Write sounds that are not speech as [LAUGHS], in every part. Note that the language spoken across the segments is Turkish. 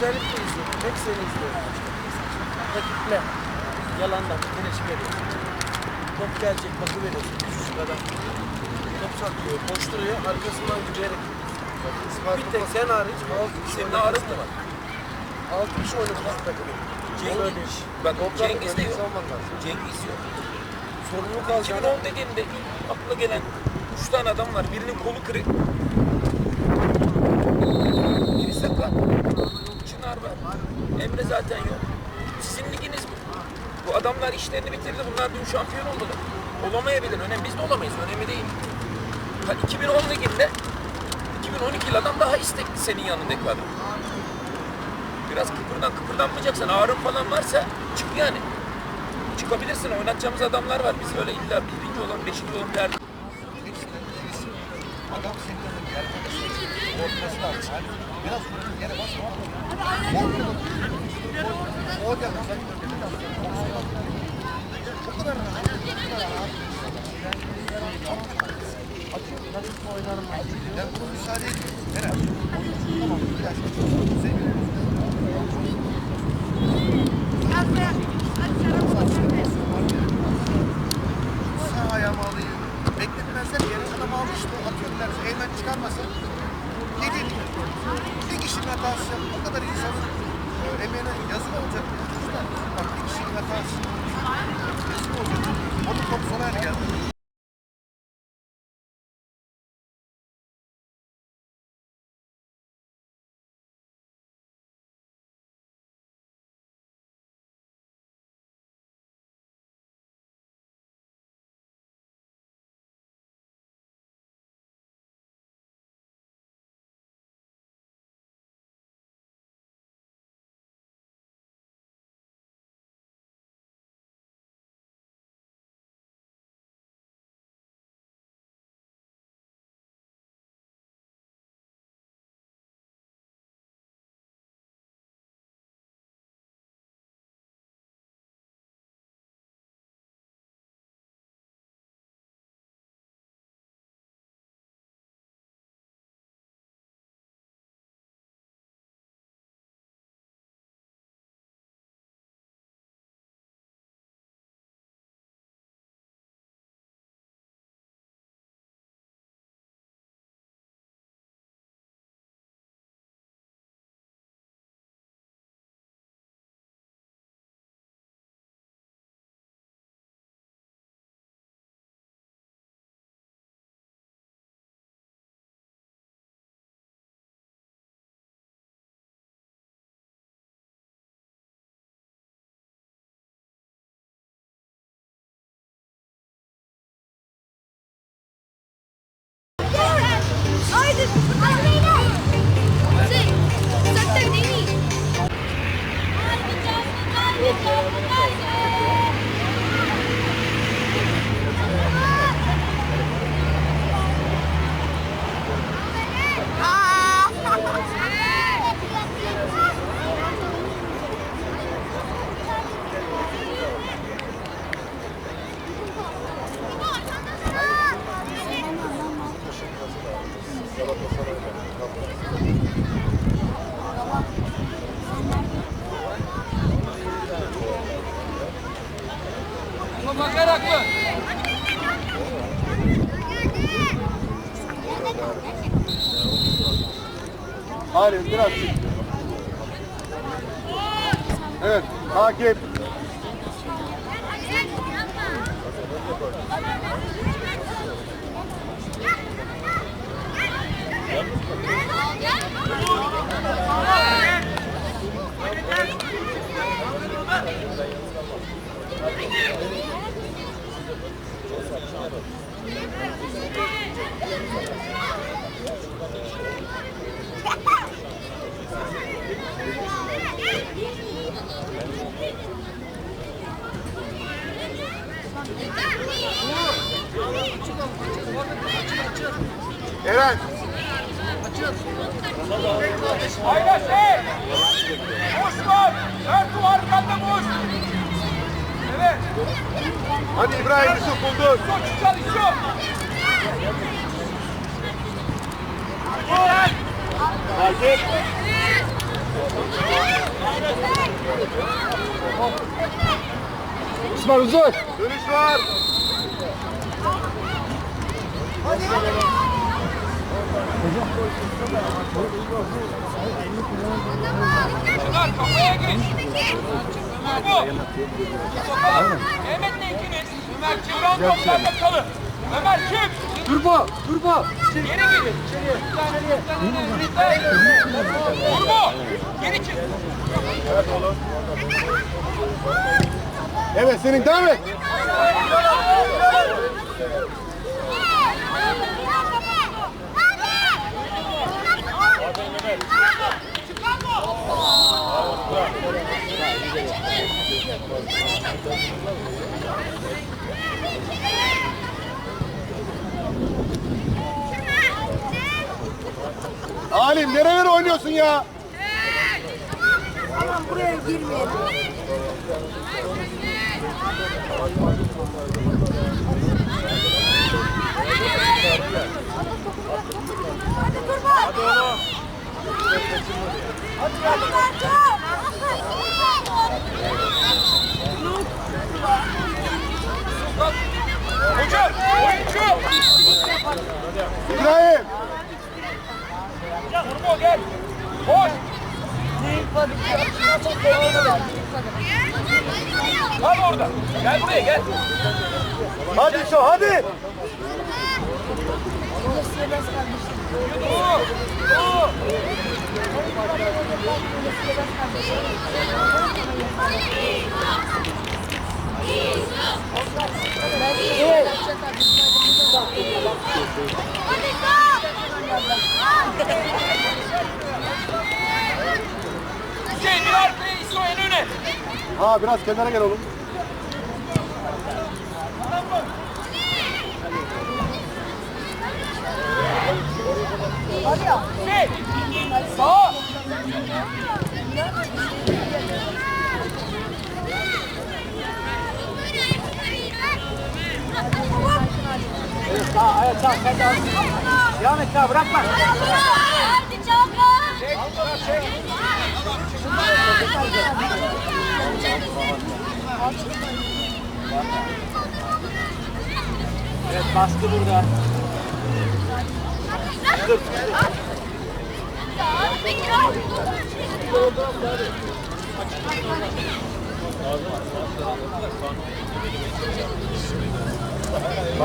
Özellikle izliyorum. Hep seni izliyorum. Rakiple yalandan güneşi veriyorsun. Top gelecek bakı veriyorsun. Küçücük adam. Top saklıyor, koşturuyor. Arkasından yürüyerek bir tek sen hariç 6 kişi Senin ağrın mı var? 6 kişi oynadı bizim takımda. Cengiz-. Bak, Cengiz de yok. Cengiz yok. Sorumluluk alacağına 2010 dediğimde akla gelen 3 tane adam var. Birinin kolu kırık. Biri sakat. Çınar var. Emre zaten yok. Sizin liginiz bu. Bu adamlar işlerini bitirdi. Bunlar dün şampiyon oldular. Olamayabilir. Önemli. Biz de olamayız. Önemli değil. Ha, 2010 liginde 2012 adam daha istekli senin yanındaki adam. Biraz kıpırdan kıpırdanmayacaksan ağrın falan varsa çık yani. Çıkabilirsin. Oynatacağımız adamlar var. Biz öyle illa birinci olan, beşinci olan derdi. Adam senin yanına gelmesi, korkması lazım. Yani biraz vurduğun yere basma. Korkuyor. O. Sen o kadar rahat. O kadar rahat. Atıyor. Nasıl oynarım? Ya bunu müsaade ediyor. Herhalde. Tamam. Biraz. Sevgili. Bir kişinin hatası o kadar insanın e, emeğine yazık olacak. Çocuklar, Bak bir kişinin hatası. Yazık olacak. Onun top sona geldi. Hayır biraz çık. Evet takip. Eren. Hayır şey! Boş var! Ertuğ arkanda boş! Evet! Hadi İbrahim Yusuf buldun. Koç çalışıyor! Takip. İsmail uzun. Dönüş var. Çınar kafaya geç. Sokalım. Mehmet'le ikiniz. Ömer Cimran toplarda kalın. Ömer çık. Turbo. Turbo. Geri gidin. Turbo. Geri çık. Evet senin devam et. Alim nerelere oynuyorsun ya? Hadi oğlum. Hadi Berto. Hocam. İbrahim. Turbo gel. Koş. Kal orada. Gel buraya gel. Hadi şu hadi. Dur. Hüseyin bir arkaya İso en öne. Ha biraz kenara gel oğlum. Hüseyin. Sağa. Devam et daha bırakma. Hadi çabuk. Evet baskı burada.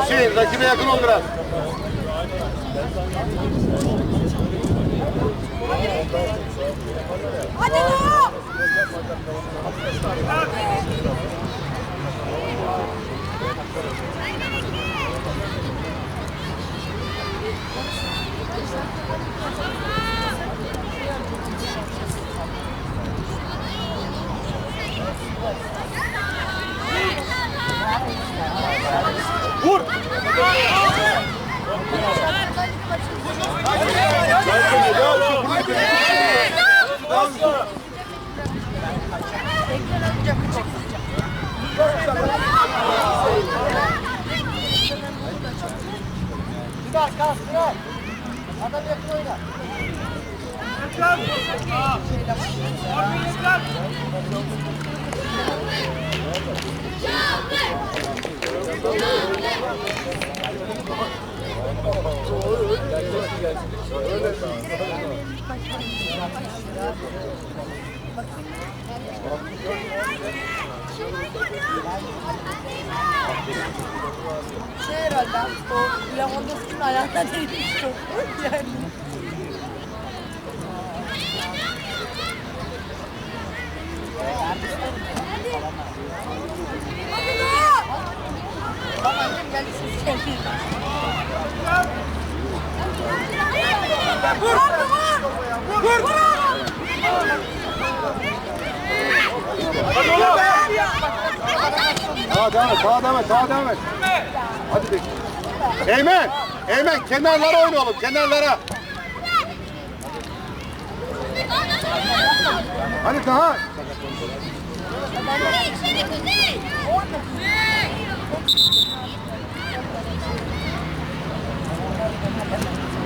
Hüseyin rakibe yakın ol biraz. Thank you. Şey herhalde o Lewandowski'nin ayağına değmişti. [LAUGHS] Yani. Hadi oğlum. Bak annem geldi geldi. Vur. Vur. Vur. Sağa devam et, sağa devam et, sağa devam et. Hadi de. Eymen, Eymen kenarlara oynayalım, kenarlara. Hadi daha. İçeri kuzey.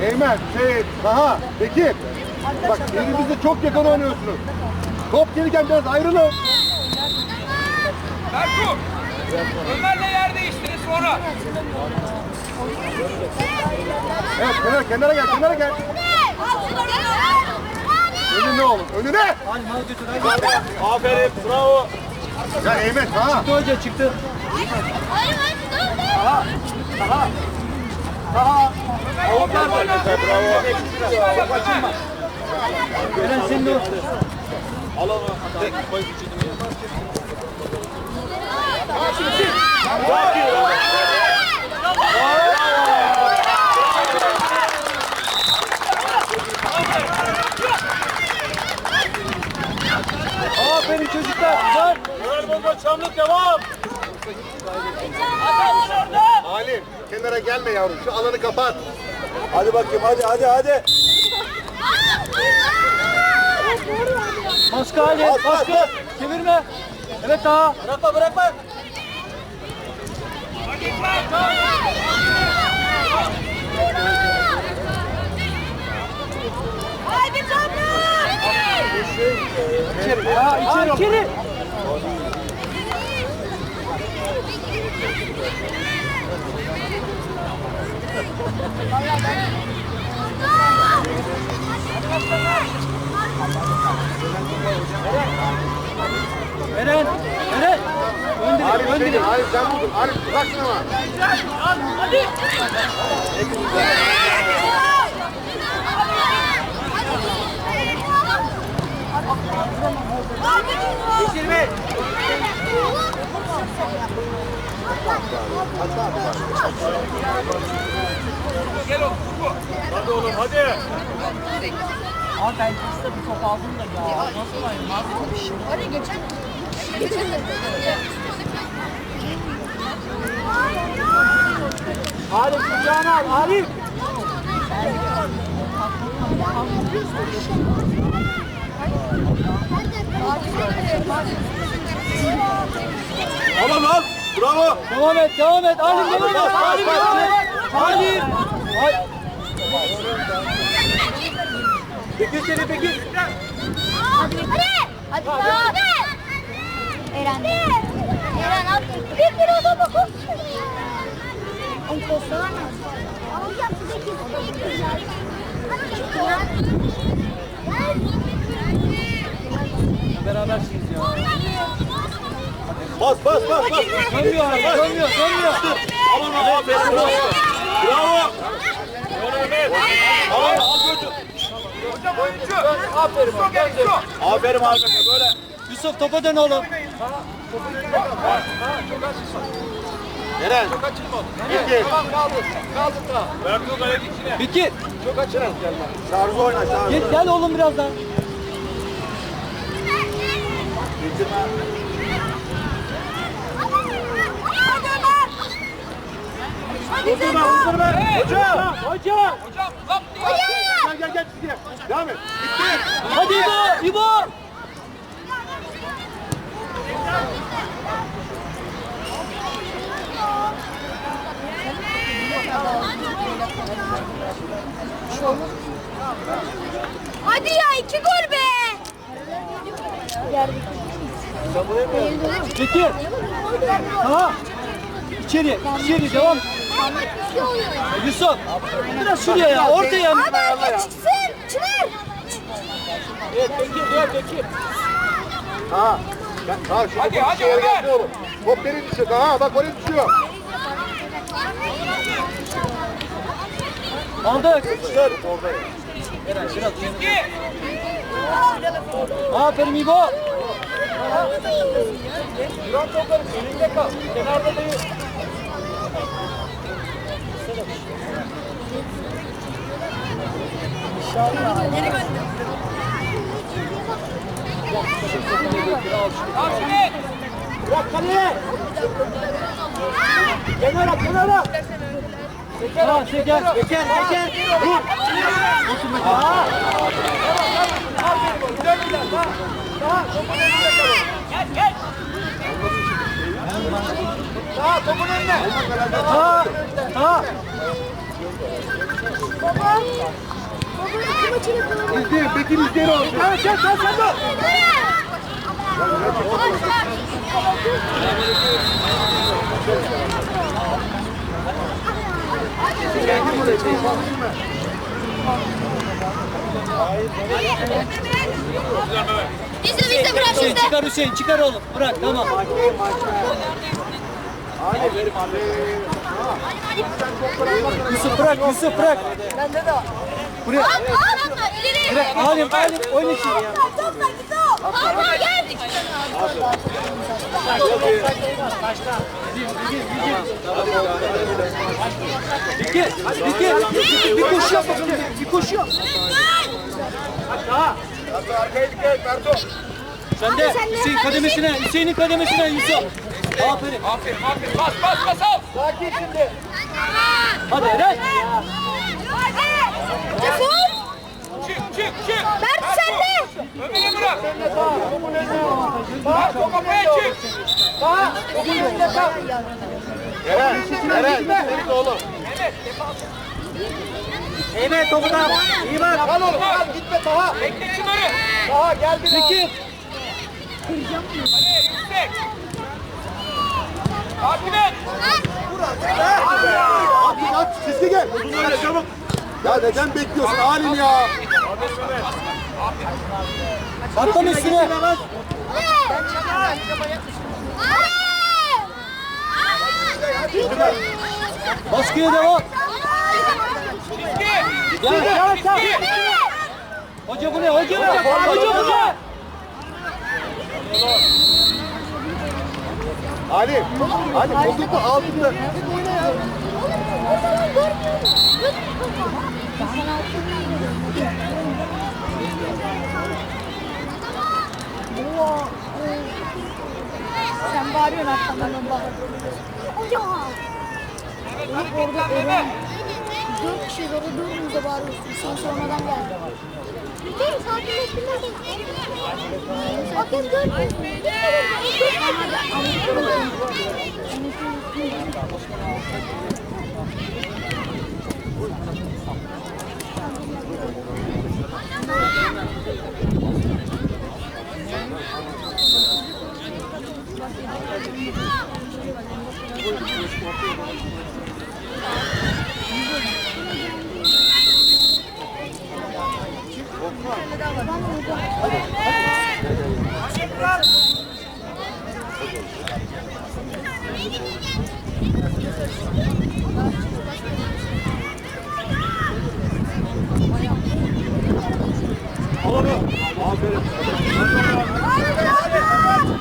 Eymen, Seyit, daha, Bekir. Bak birbirinize çok yakın oynuyorsunuz. Top gelirken biraz ayrılın. Berku. Ömer'le yer değiştirin sonra. Evet kenara, kenara gel, kenara gel. Önüne oğlum, önüne. Aferin bravo. Ya Eymen, ha. Hoca çıktı. Eren senin de. Al onu. Tek koy vücudunu. Aferin çocuklar. Güzel. Ömer bomba çamlık devam. Halim, kenara gelme yavrum. Şu alanı kapat. Hadi bakayım hadi hadi hadi. Baskı Ali. Baskı. Çevirme. Evet daha. Bırakma bırakma. Haydi Sabri! İçeri. Ha içeri. içeri. Eren. Eren. Öndür. Halim Öndür. seni, Halim sen buldun. Halim bak şuna bak. Geçirme. Gel oğlum. Berku. Hadi oğlum hadi. Abi ben kısa bir top aldım da ya. Nasıl oynayayım abi? Oraya geçen. Geçen Halim kucağına al. Halim. Tamam lan. Bravo. Devam et. Devam et. Halim devam et. Halim devam et. Halim. Hay- Bekir seni Bekir. Hadi. Hadi. Hadi. Eren. Eren hadi. Bir bir odama koş. Onu koşsalar mı? Alacağım size kesin. Berabersiniz ya. Bas bas bas bas. Dönmüyor. Dönmüyor. Dönmüyor. Aman aferin bravo. Bravo. Ömer. Al al götür. Hocam oyuncu. Aferin. Çok gel. Çok. Aferin arkadaşlar böyle. Yusuf topa dön oğlum. Eren, Bekir. Berku kalenin içine. Bekir. Şarjı oyna, şarjı. Gel, gel oğlum biraz daha. Hadi Hadi Zeyno. Hoca. Hoca. Hocam lap diye. Gel gel gel çizgiye. Devam et. Hadi İbo. İbo. Hadi ya iki gol be. Bekir. Aha. İçeri. İçeri devam. Yusuf. Biraz şuraya ya. Ortaya. Hadi hadi çıksın. Çınar. Evet Bekir. Gel Bekir. Ha. Ha şu Hadi, hadi, geldi oğlum. Top geri düşüyor. Ha bak oraya düşüyor. Aldık. Çizgi. Aferin İbo. Duran topların elinde kal. Kenarda değil. Al şunu. Bırak kaleye. Kenara kenara. Şeker. Şeker şeker. Dur. Aha. Aferin oğlum. Dön bir daha. Daha. Topun önünde kalın. Gel gel. Daha topun önüne. Daha. Daha. İzleyin, Bekir izleyin oğlum. Evet, sen, sen, sen de. Bizde bizde bırak Hüseyin bizde. çıkar Hüseyin çıkar oğlum. Bırak tamam. Yusuf bırak Yusuf bırak. Buraya. Al al ileri. Bırak Halim Halim oyun için. Topla git o. Al gel. Dikil. Dikil. Bir koşu yap bakalım. Bir koşu yap. Arkaya dikkat et, Berto. Sen de Hüseyin kademesine, Hüseyin'in kademesine Yusuf. Aferin. Aferin aferin. Bas bas bas al. Sakin şimdi. Hadi Eren. Cesur. Çık çık çık. Mert sen de. Ömer'e bırak. Bak o kafaya çık. Eren, Eren, senin oğlum. Evet topu da. İyi bak. Kal oğlum, kal, gitme Taha. Bekle şunları. Taha gel bir daha. Dikil. Hadi yüksek. Takip et. At, at, çizgi gel. Öyle çabuk. Ya neden bekliyorsun halim ya? Atlama üstüne. Baskıya devam. Gel gel gel. Hoca bu ne? Hoca bu ne? Hoca bu ne? Halim, Halim bozuldu altında. Sen bağırıyorsun arkamdan ben bağırıyorum. Orada Eren. Dört kişi orada dördümüz de bağırıyorsun. Sen sonradan geldin. Dur sakinleştirme. Bakın dört.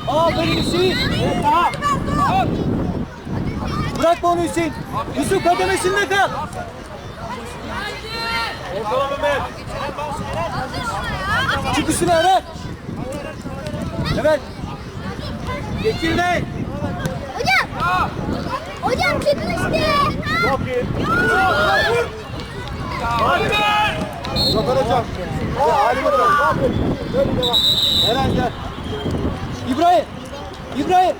Aferin Hüseyin. Bırakma onu Hüseyin. Yusuf kademesinde kal. Çık üstüne Eren. Evet. Geçirmeyin. Hocam. Hocam çıkın işte. Çok iyi. Zafer hocam. Halim hocam. Ne yapıyorsun? Böyle devam. Eren gel. İbrahim. İbrahim.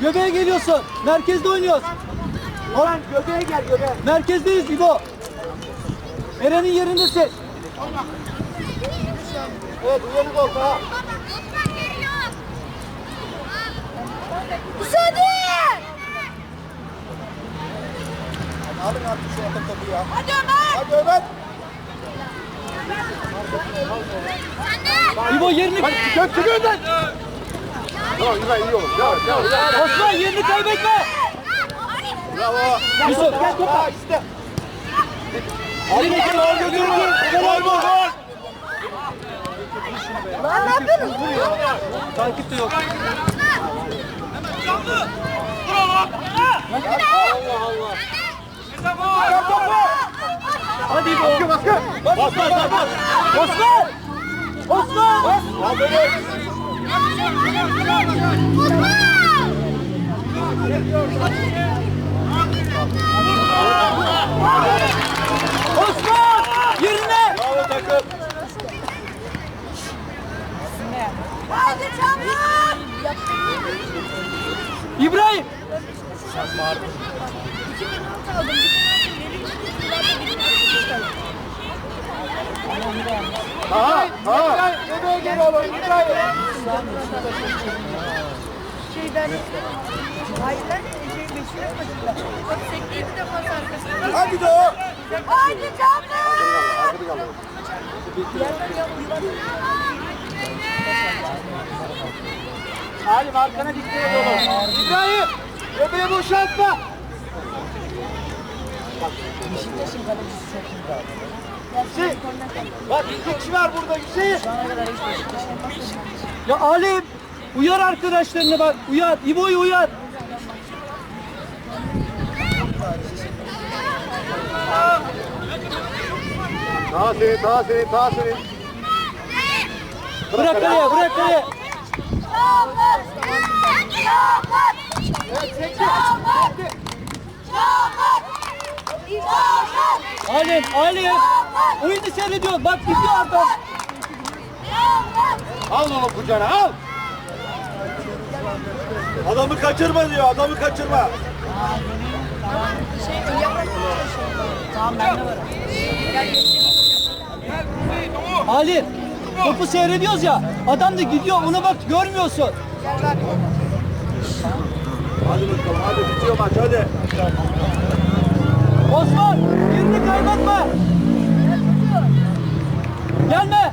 Göbeğe geliyorsun. Merkezde oynuyoruz. Orhan göbeğe gel göbeğe. Merkezdeyiz İbo. Eren'in yerindesin. Evet uyanık ol Taha. Müsaade. Alın artık şu orta topu ya. Hadi Ömer. Hadi Ömer. De. İbo yerini... Hadi çıkın çıkın önden. Tamam güzel iyi olur. Devam. devam. Osman yerini kaybetme. Bravo. Yusuf gel topa. Aa işte. Hadi bakayım al götürün. Gol gol gol. Lan ne yapıyorsun? Takip de yok. Çıkar topu. Hadi İbo. Baskı baskı. Bas bas bas. bas. Osman. Osman. Aferin. Osman. Yerine. Bravo takım. Haydi çabuk. İbrahim. Ha ha. Bebeğe gel oğlum İbrahim. Şeyden Hayırlar şey Beşiktaş maçında. Bak sekreyi bir defa arkasında. Hadi de o. Haydi canım. Halim arkana dikkat et oğlum. İbrahim. Bebeği boşaltma. Beşiktaş'ın kalecisi çok iyi kaldı. Hüseyin. Bak iki kişi var burada Hüseyin. Şu ana kadar hiç Beşiktaş yapmadı. Ya Halim. Uyar arkadaşlarını bak. Uyar. İbo'yu uyar. Daha senin, daha senin, daha senin. Bırak kaleye, bırak kaleye. Halim, Halim. Oyunu seyrediyor. Bak gidiyor adam. Al onu kucağına al. Adamı kaçırma diyor, adamı kaçırma. Tamam ben de varım. Halim. Topu seyrediyoruz ya. Adam da gidiyor. Ona bak görmüyorsun. Hadi bakalım, hadi bitiyor maç, hadi. Osman, yerini kaybetme. Gelme.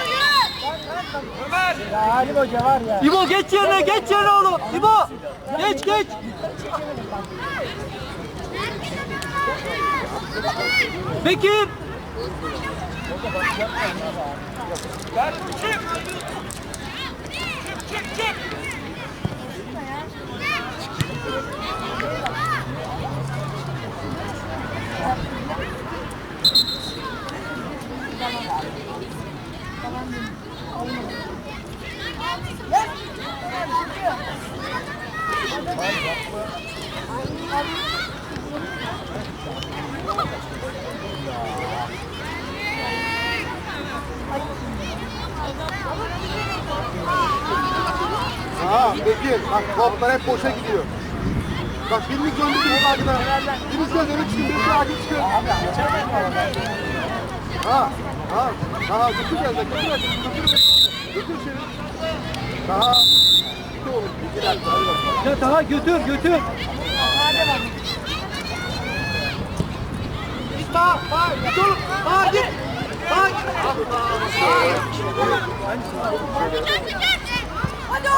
Ya Halim Hoca var ya. İbo geç yerine, geç yerine oğlum. İbo, geç geç. Bekir. Ha Bekir, bak toplar hep boşa gidiyor. Bak birlik döndü birlik arkada. Birisi göz önü çıkıyor, birisi arkaya çıkıyor. Ha, ha, ha, götür biraz da, götür biraz, götür, götür içeri. Daha, gitti oğlum, iki dakika, hadi daha götür, götür. Sağ, sağ, git oğlum, sağ, git. Sağ, git.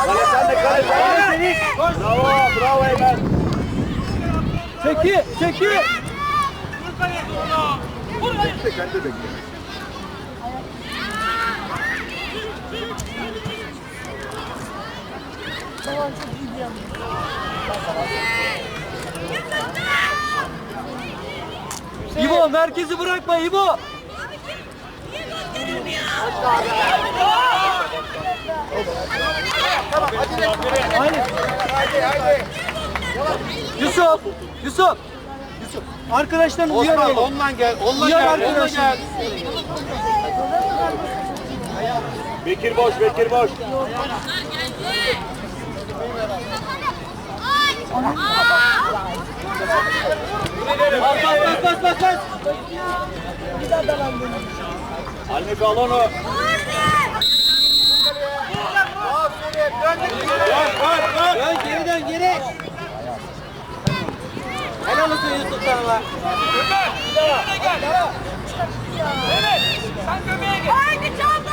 Kale sen de kale, kale senin. Bravo, bravo Eymen. Çeki, çeki. Bekle, kendi bekle. İbo merkezi bırakma İbo. Haydi. Yusuf, Yusuf. Yusuf. Arkadaşlarını uyar Osman, oğlum. ondan gel, ondan Uyar gel, ondan arkadaşlar. gel. Bekir boş, Bekir boş. Bas bas bas bas bas. Halbuki al onu. Bak, bak, bak. Dön geriden geri. Helal olsun Yusuf sana. Evet. Sen göbeğe gel. Haydi canım.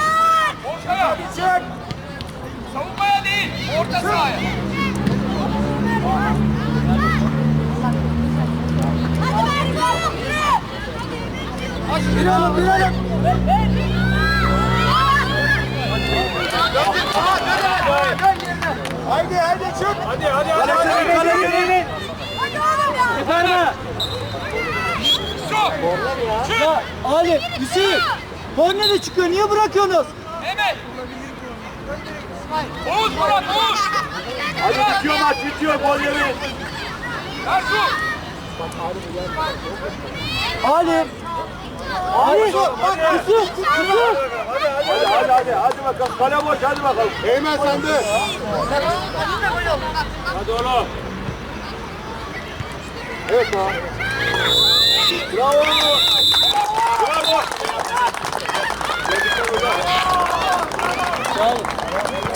Ortaya. Savunmaya değil. Orta sahaya. Hadi oğlum. Bir oğlum bir oğlum. Dön, dön, dön, dön. Haydi haydi çık. Hadi hadi hadi. Kaleci, kaleci. Efendim. Ya Ali, Hüseyin. Korne de çıkıyor. Niye bırakıyorsunuz? Mehmet. Oğuz Murat Oğuz. Hadi bitiyor maç bitiyor gol yemeyin. Ertuğ. Ali. Ali. Yusuf. Yusuf. Hadi hadi hadi hadi bakalım kale boş hadi bakalım. Eymen sende. Hadi oğlum. Evet ha. Bravo. Bravo. Sağ olun.